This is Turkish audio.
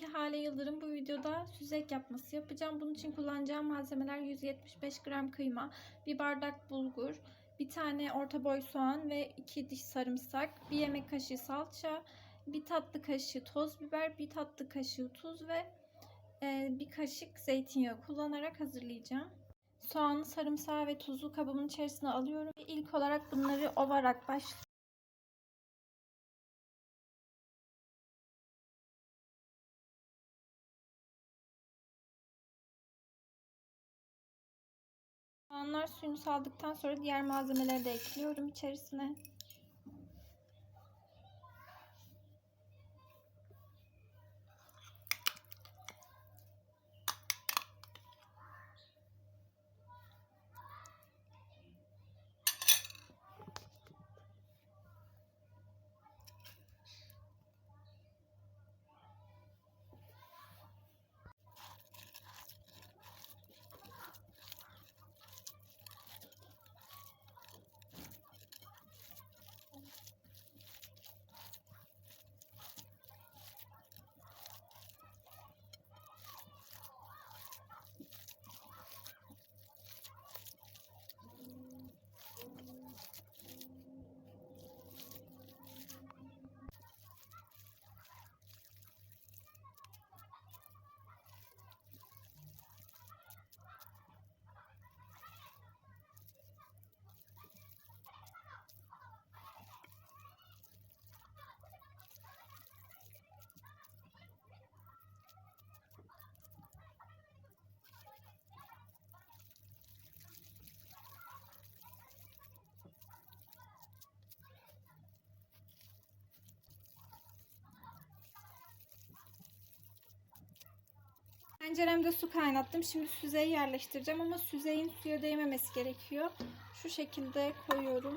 ki Hale Yıldırım. Bu videoda süzek yapması yapacağım. Bunun için kullanacağım malzemeler 175 gram kıyma, bir bardak bulgur, bir tane orta boy soğan ve iki diş sarımsak, bir yemek kaşığı salça, bir tatlı kaşığı toz biber, bir tatlı kaşığı tuz ve e, bir kaşık zeytinyağı kullanarak hazırlayacağım. Soğanı, sarımsağı ve tuzu kabımın içerisine alıyorum. İlk olarak bunları ovarak başlıyorum. Soğanlar suyunu saldıktan sonra diğer malzemeleri de ekliyorum içerisine. Tenceremde su kaynattım. Şimdi süzeyi yerleştireceğim ama süzeyin suya değmemesi gerekiyor. Şu şekilde koyuyorum.